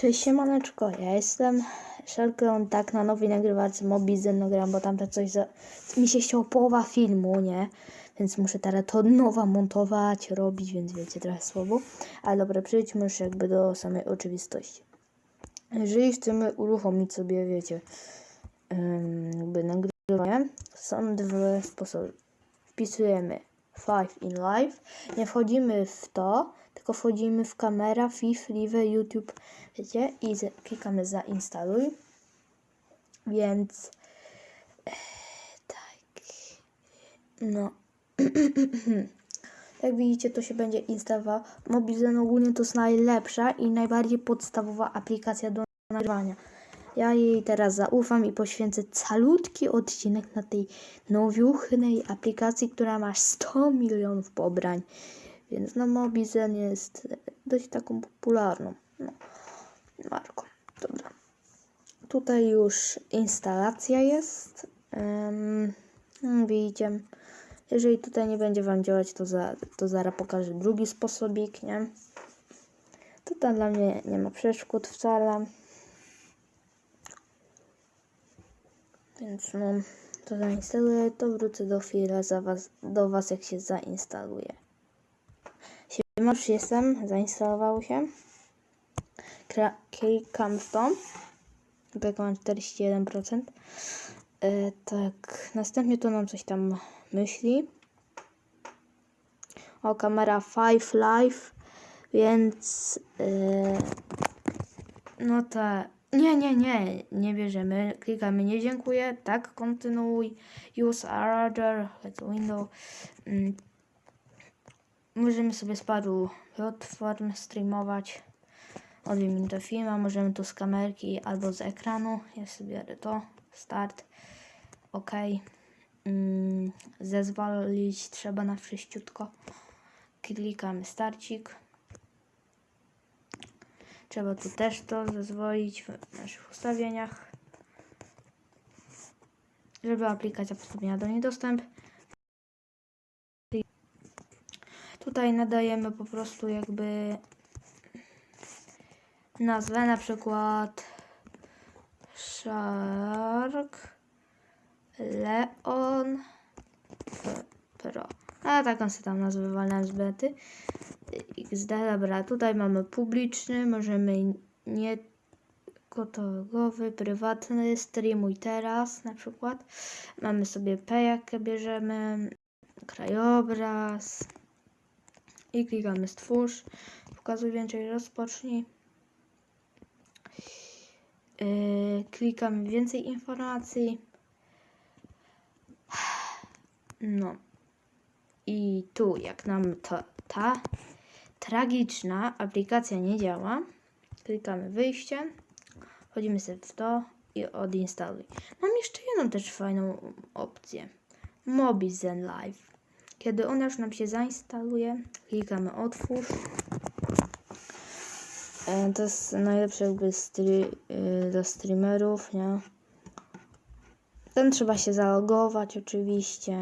Cześć siemaneczko, ja jestem Sherklon, tak na nowej nagrywarce Mobizen nagram, bo tamte coś za... mi się chciało połowa filmu, nie? Więc muszę teraz to od nowa montować, robić, więc wiecie, trochę słabo. Ale dobra, przejdźmy już jakby do samej oczywistości. Jeżeli chcemy uruchomić sobie, wiecie, jakby nagrywanie, są dwa sposoby. Wpisujemy Five in Live, nie wchodzimy w to, tylko wchodzimy w kamera, FIF, Live, YouTube, wiecie, i klikamy zainstaluj. Więc tak, no. Jak widzicie, to się będzie instalował. Mobizen ogólnie to jest najlepsza i najbardziej podstawowa aplikacja do nagrywania. Ja jej teraz zaufam i poświęcę calutki odcinek na tej nowiuchnej aplikacji, która ma 100 milionów pobrań. Więc no Mobizen jest dość taką popularną. No, Marko, dobra. Tutaj już instalacja jest. No, widzicie, jeżeli tutaj nie będzie Wam działać, to, za, to zaraz pokażę drugi sposobik, nie? Tutaj dla mnie nie ma przeszkód wcale. Więc no, to zainstaluję, to wrócę do chwilę za was, do Was, jak się zainstaluje. Siema, już jestem, zainstalowało się. Klikam w to. Tak mam 41%. E, tak, następnie to nam coś tam myśli. O, kamera 5 Live, więc e, no to nie, nie, nie, nie bierzemy. Klikamy nie dziękuję, tak, kontynuuj, use other, let's window. Mm. Możemy sobie z paru platform streamować o 2 minuty filmu, możemy tu z kamerki albo z ekranu. Ja sobie biorę to, start, ok. Mm, zezwolić trzeba na wszyściutko. Klikamy starcik. Trzeba tu też to zezwolić w naszych ustawieniach, żeby aplikacja postawiła do niej dostęp. Tutaj nadajemy po prostu jakby nazwę, na przykład Shark Leon Pro. A taką sobie tam nazwę walnąłem z bety. XD, dobra, tutaj mamy publiczny, możemy nie gotowy, prywatny, streamuj teraz na przykład. Mamy sobie P, jakie bierzemy, krajobraz i klikamy stwórz, pokazuj więcej, rozpocznij. Yy, klikamy więcej informacji. No. I tu, jak nam to, ta tragiczna aplikacja nie działa, klikamy wyjście, wchodzimy sobie w to i odinstaluj. Mam jeszcze jedną też fajną opcję. Mobizen Live. Kiedy ona już nam się zainstaluje, klikamy otwórz. E, To jest najlepsze jakby stri- y, do streamerów, nie? Ten trzeba się zalogować oczywiście.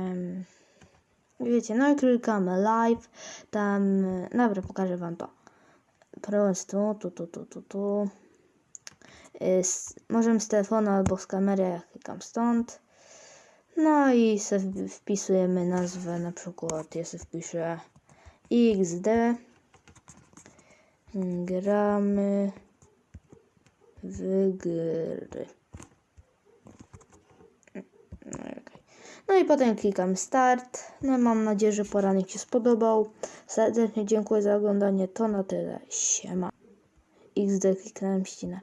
Wiecie, no i klikamy live, tam, y, dobra, pokażę wam to. Po prostu, tu, tu, tu, tu, tu. Z, możemy z telefonu albo z kamery, ja klikam stąd. No i sobie wpisujemy nazwę, na przykład ja sobie wpiszę XD. Gramy w gry. No, i okej. No i potem klikam start. No mam nadzieję, że poranek się spodobał. Serdecznie dziękuję za oglądanie. To na tyle. Siema. XD kliknąłem ścinę.